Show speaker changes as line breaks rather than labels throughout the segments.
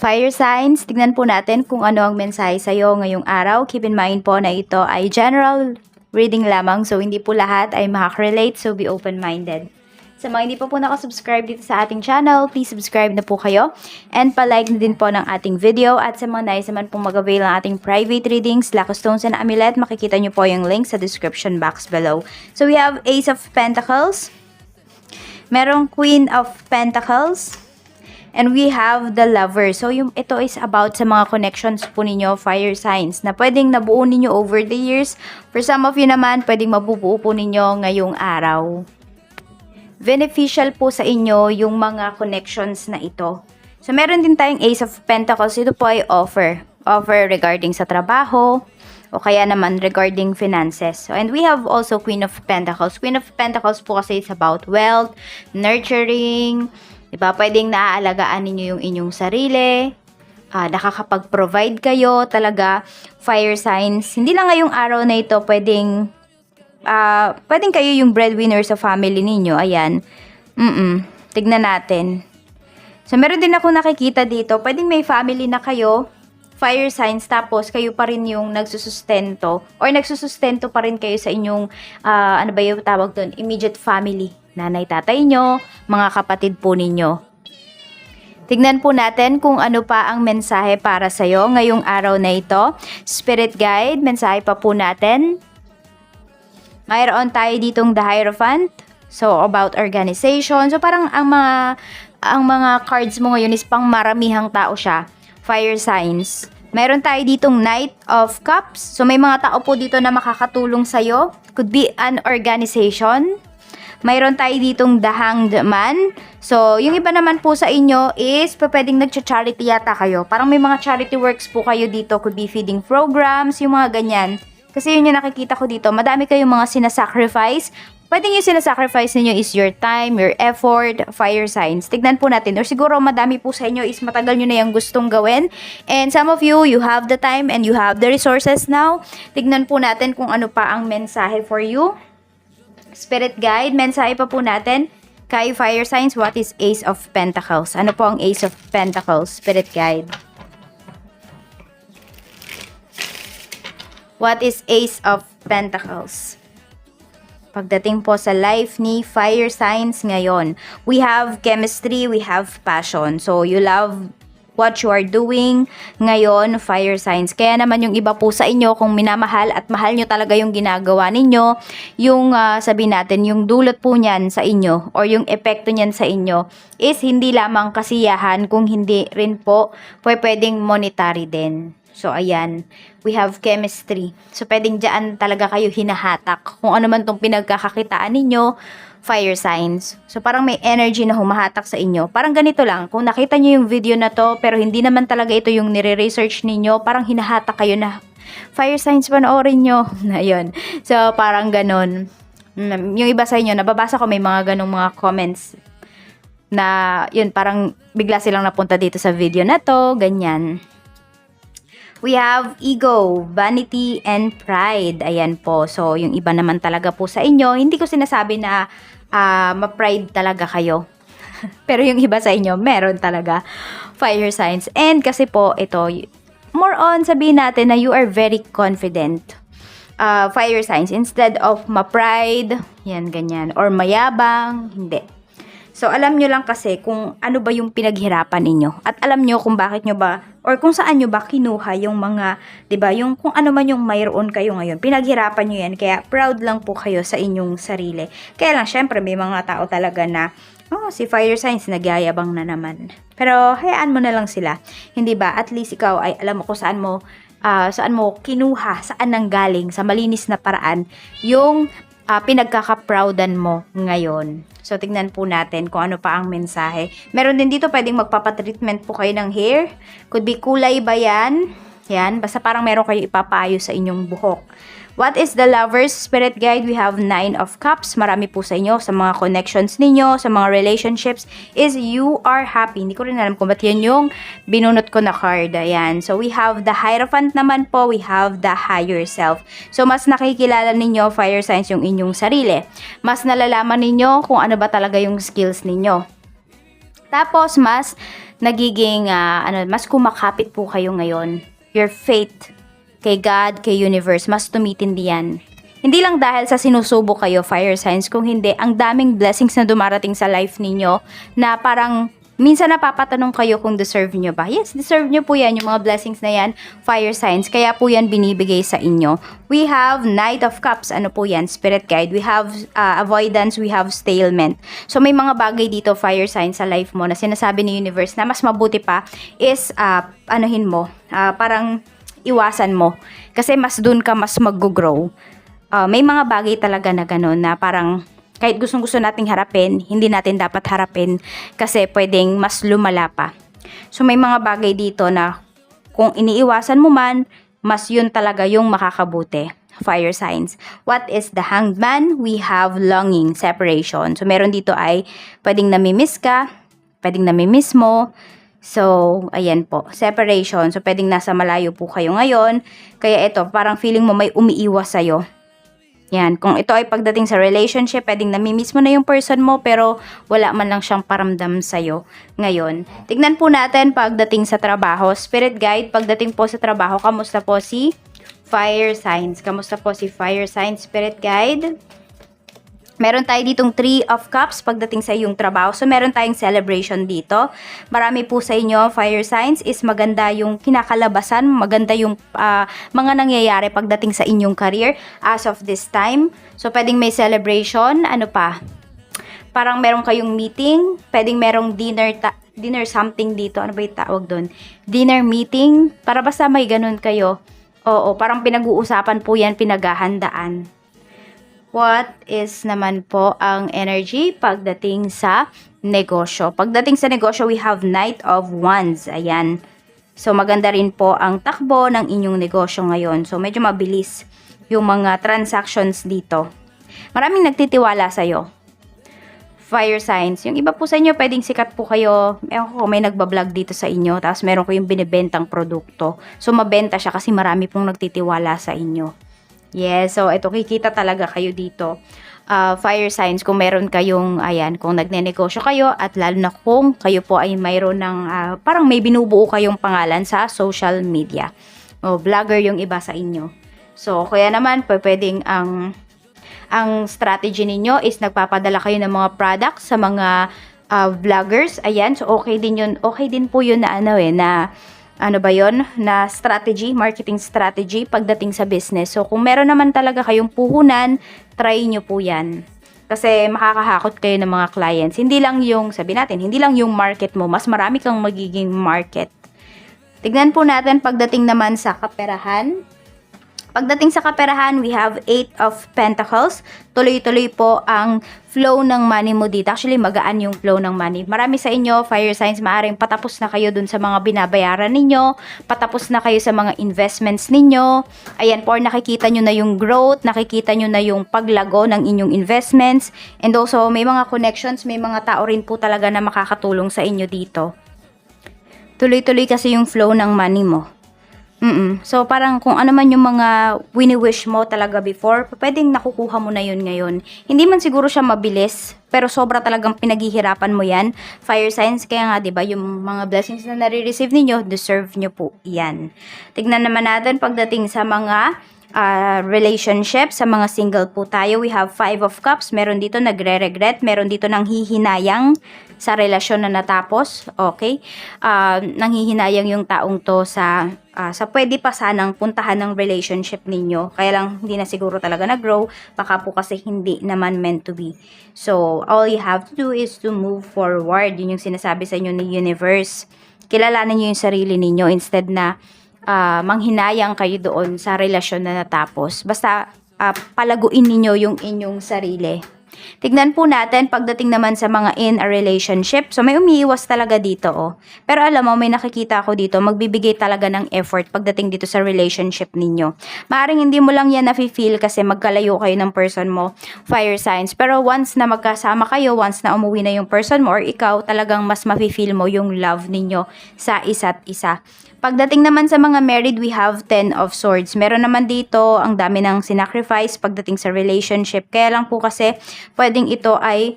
Fire signs, tignan po natin kung ano ang mensahe sa'yo ngayong araw. Keep in mind po na ito ay general reading lamang, so hindi po lahat ay makaka-relate, so be open-minded. Sa mga hindi pa po nakasubscribe dito sa ating channel, please subscribe na po kayo. And palike na din po ng ating video. At sa mga nais naman pong mag-avail ng ating private readings, Laco Stones and Amulet, makikita nyo po yung link sa description box below. So we have Ace of Pentacles, merong Queen of Pentacles, And we have the lover. So, yung ito is about sa mga connections po ninyo, fire signs, na pwedeng nabuo ninyo over the years. For some of you naman, pwedeng mabubuo po ninyo ngayong araw. Beneficial po sa inyo yung mga connections na ito. So, meron din tayong Ace of Pentacles. Ito po ay offer. Offer regarding sa trabaho, o kaya naman regarding finances. So, and we have also Queen of Pentacles. Queen of Pentacles po kasi is about wealth, nurturing, Diba? Pwedeng naaalagaan ninyo yung inyong sarili, ah, nakakapag-provide kayo talaga, fire signs. Hindi lang ngayong araw na ito, pwedeng, ah, pwedeng kayo yung breadwinner sa family ninyo. Ayan. Mm Tignan natin. So, meron din ako nakikita dito, pwedeng may family na kayo, fire signs, tapos kayo pa rin yung nagsusustento, or nagsusustento pa rin kayo sa inyong, ah, ano ba yung tawag doon, immediate family nanay tatay nyo, mga kapatid po ninyo. Tignan po natin kung ano pa ang mensahe para sa'yo ngayong araw na ito. Spirit Guide, mensahe pa po natin. Mayroon tayo ditong The Hierophant. So, about organization. So, parang ang mga, ang mga cards mo ngayon is pang maramihang tao siya. Fire signs. Meron tayo ditong Knight of Cups. So, may mga tao po dito na makakatulong sa'yo. Could be an organization mayroon tayo ditong The Hanged Man. So, yung iba naman po sa inyo is pwedeng nag-charity yata kayo. Parang may mga charity works po kayo dito. Could be feeding programs, yung mga ganyan. Kasi yun yung nakikita ko dito. Madami kayong mga sinasacrifice. Pwedeng yung sinasacrifice ninyo is your time, your effort, fire signs. Tignan po natin. Or siguro madami po sa inyo is matagal nyo na yung gustong gawin. And some of you, you have the time and you have the resources now. Tignan po natin kung ano pa ang mensahe for you. Spirit Guide, mensahe pa po natin kay Fire Signs, what is Ace of Pentacles? Ano po ang Ace of Pentacles, Spirit Guide? What is Ace of Pentacles? Pagdating po sa life ni Fire Signs ngayon, we have chemistry, we have passion. So, you love what you are doing ngayon, fire signs. Kaya naman yung iba po sa inyo, kung minamahal at mahal nyo talaga yung ginagawa ninyo, yung uh, sabi natin, yung dulot po niyan sa inyo or yung epekto niyan sa inyo is hindi lamang kasiyahan kung hindi rin po pwedeng monetary din. So, ayan. We have chemistry. So, pwedeng dyan talaga kayo hinahatak. Kung ano man tong pinagkakakitaan ninyo, fire signs. So parang may energy na humahatak sa inyo. Parang ganito lang, kung nakita nyo yung video na to, pero hindi naman talaga ito yung nire-research ninyo, parang hinahatak kayo na fire signs panoorin nyo. Ayun. So parang ganun. Mm, yung iba sa inyo, nababasa ko may mga ganong mga comments na yun, parang bigla silang napunta dito sa video na to, ganyan. We have ego, vanity, and pride. Ayan po. So, yung iba naman talaga po sa inyo, hindi ko sinasabi na uh, ma-pride talaga kayo. Pero yung iba sa inyo, meron talaga fire signs. And kasi po, ito, more on sabihin natin na you are very confident. Uh, fire signs. Instead of ma-pride, yan, ganyan. Or mayabang, hindi So, alam nyo lang kasi kung ano ba yung pinaghirapan ninyo. At alam nyo kung bakit nyo ba, or kung saan nyo ba kinuha yung mga, ba diba, yung kung ano man yung mayroon kayo ngayon. Pinaghirapan nyo yan, kaya proud lang po kayo sa inyong sarili. Kaya lang, syempre, may mga tao talaga na, oh, si Fire Signs, nagyayabang na naman. Pero, hayaan mo na lang sila. Hindi ba? At least ikaw ay alam mo kung saan mo, uh, saan mo kinuha, saan nang galing, sa malinis na paraan, yung uh, pinagkaka-proudan mo ngayon. So, tignan po natin kung ano pa ang mensahe. Meron din dito pwedeng magpapatreatment po kayo ng hair. Could be kulay ba yan? Yan. Basta parang meron kayo ipapayo sa inyong buhok. What is the lover's spirit guide? We have nine of cups. Marami po sa inyo, sa mga connections ninyo, sa mga relationships, is you are happy. Hindi ko rin alam kung ba't yan yung binunot ko na card. Ayan. So, we have the Hierophant naman po. We have the higher self. So, mas nakikilala ninyo, fire signs, yung inyong sarili. Mas nalalaman ninyo kung ano ba talaga yung skills ninyo. Tapos, mas nagiging, ah, ano, mas kumakapit po kayo ngayon. Your faith kay God, kay universe, mas tumitindi yan. Hindi lang dahil sa sinusubok kayo, fire signs, kung hindi, ang daming blessings na dumarating sa life ninyo na parang minsan napapatanong kayo kung deserve nyo ba. Yes, deserve nyo po yan, yung mga blessings na yan, fire signs. Kaya po yan binibigay sa inyo. We have Knight of Cups, ano po yan, Spirit Guide. We have uh, avoidance, we have stalemate. So may mga bagay dito, fire signs sa life mo na sinasabi ni universe na mas mabuti pa is uh, anuhin mo, uh, parang iwasan mo. Kasi mas dun ka mas mag-grow. Uh, may mga bagay talaga na gano'n na parang kahit gustong gusto nating harapin, hindi natin dapat harapin kasi pwedeng mas lumala pa. So may mga bagay dito na kung iniiwasan mo man, mas yun talaga yung makakabuti. Fire signs. What is the hanged man? We have longing, separation. So meron dito ay pwedeng namimiss ka, pwedeng namimiss mo, So, ayan po, separation. So, pwedeng nasa malayo po kayo ngayon. Kaya ito, parang feeling mo may umiiwas sa'yo. Yan, kung ito ay pagdating sa relationship, pwedeng namimiss mo na yung person mo pero wala man lang siyang paramdam sa'yo ngayon. Tignan po natin pagdating sa trabaho. Spirit guide, pagdating po sa trabaho, kamusta po si fire signs? Kamusta po si fire signs, spirit guide? Meron tayo ditong Three of Cups pagdating sa iyong trabaho. So, meron tayong celebration dito. Marami po sa inyo, fire signs, is maganda yung kinakalabasan, maganda yung ah, mga nangyayari pagdating sa inyong career as of this time. So, pwedeng may celebration. Ano pa? Parang meron kayong meeting, pwedeng merong dinner ta- dinner something dito. Ano ba yung tawag doon? Dinner meeting. Para basta may ganun kayo. Oo, parang pinag-uusapan po yan, pinaghahandaan. What is naman po ang energy pagdating sa negosyo? Pagdating sa negosyo, we have Knight of Wands. Ayan. So, maganda rin po ang takbo ng inyong negosyo ngayon. So, medyo mabilis yung mga transactions dito. Maraming nagtitiwala sa'yo. Fire signs. Yung iba po sa inyo, pwedeng sikat po kayo. Ewan ko, may nagbablog dito sa inyo. Tapos meron kayong binibentang produkto. So, mabenta siya kasi marami pong nagtitiwala sa inyo. Yes, so ito kikita talaga kayo dito. Uh, fire signs kung meron kayong, ayan, kung nagnenegosyo kayo at lalo na kung kayo po ay mayroon ng, ah, parang may binubuo kayong pangalan sa social media. O vlogger yung iba sa inyo. So, kaya naman, pwedeng ang, ang strategy ninyo is nagpapadala kayo ng mga products sa mga ah, vloggers. Ayan, so okay din yun. Okay din po yun na ano eh, na ano ba yon na strategy, marketing strategy pagdating sa business. So, kung meron naman talaga kayong puhunan, try nyo po yan. Kasi makakahakot kayo ng mga clients. Hindi lang yung, sabi natin, hindi lang yung market mo, mas marami kang magiging market. Tignan po natin pagdating naman sa kaperahan. Pagdating sa kaperahan, we have 8 of Pentacles. Tuloy-tuloy po ang flow ng money mo dito. Actually, magaan yung flow ng money. Marami sa inyo, fire signs, maaring patapos na kayo dun sa mga binabayaran ninyo, patapos na kayo sa mga investments ninyo. Ayan po, nakikita nyo na yung growth, nakikita nyo na yung paglago ng inyong investments. And also, may mga connections, may mga tao rin po talaga na makakatulong sa inyo dito. Tuloy-tuloy kasi yung flow ng money mo. Mm So, parang kung ano man yung mga wini-wish mo talaga before, pwedeng nakukuha mo na yun ngayon. Hindi man siguro siya mabilis, pero sobra talagang pinaghihirapan mo yan. Fire signs, kaya nga, di ba, yung mga blessings na nare-receive ninyo, deserve nyo po yan. Tignan naman natin pagdating sa mga uh, relationship, sa mga single po tayo, we have five of cups. Meron dito nagre-regret, meron dito nang hihinayang sa relasyon na natapos, okay? Uh, nanghihinayang yung taong to sa uh, sa pwede pa sanang puntahan ng relationship ninyo. Kaya lang hindi na siguro talaga na-grow, baka po kasi hindi naman meant to be. So, all you have to do is to move forward. Yun yung sinasabi sa inyo ni universe. Kilalanin niyo yung sarili ninyo instead na uh, manghinayang kayo doon sa relasyon na natapos. Basta uh, palaguin ninyo yung inyong sarili. Tignan po natin pagdating naman sa mga in a relationship. So may umiiwas talaga dito oh. Pero alam mo, may nakikita ako dito, magbibigay talaga ng effort pagdating dito sa relationship ninyo. Maaring hindi mo lang yan nafe-feel kasi magkalayo kayo ng person mo, fire signs. Pero once na magkasama kayo, once na umuwi na yung person mo or ikaw, talagang mas mafe-feel mo yung love ninyo sa isa't isa. Pagdating naman sa mga married, we have 10 of swords. Meron naman dito, ang dami ng sinacrifice pagdating sa relationship. Kaya lang po kasi, pwedeng ito ay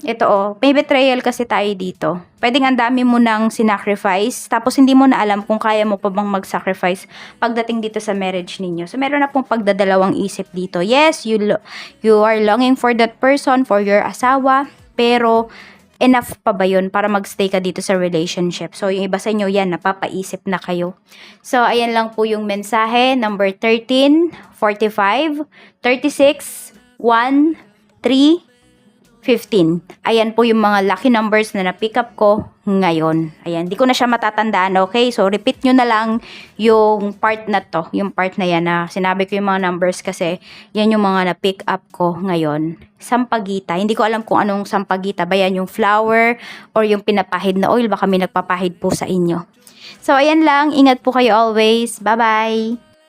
ito oh, may betrayal kasi tayo dito. Pwedeng ang dami mo nang sinacrifice, tapos hindi mo na alam kung kaya mo pa bang mag-sacrifice pagdating dito sa marriage ninyo. So, meron na pong pagdadalawang isip dito. Yes, you, you are longing for that person, for your asawa, pero enough pa ba yun para magstay ka dito sa relationship? So, yung iba sa inyo, yan, napapaisip na kayo. So, ayan lang po yung mensahe. Number 13, 45, 36, 1, 3, 15. Ayan po yung mga lucky numbers na na-pick up ko ngayon. Ayan, di ko na siya matatandaan, okay? So, repeat nyo na lang yung part na to, yung part na yan na sinabi ko yung mga numbers kasi yan yung mga na-pick up ko ngayon. Sampagita. Hindi ko alam kung anong sampagita ba yan, yung flour or yung pinapahid na oil. Baka may nagpapahid po sa inyo. So, ayan lang. Ingat po kayo always. Bye-bye!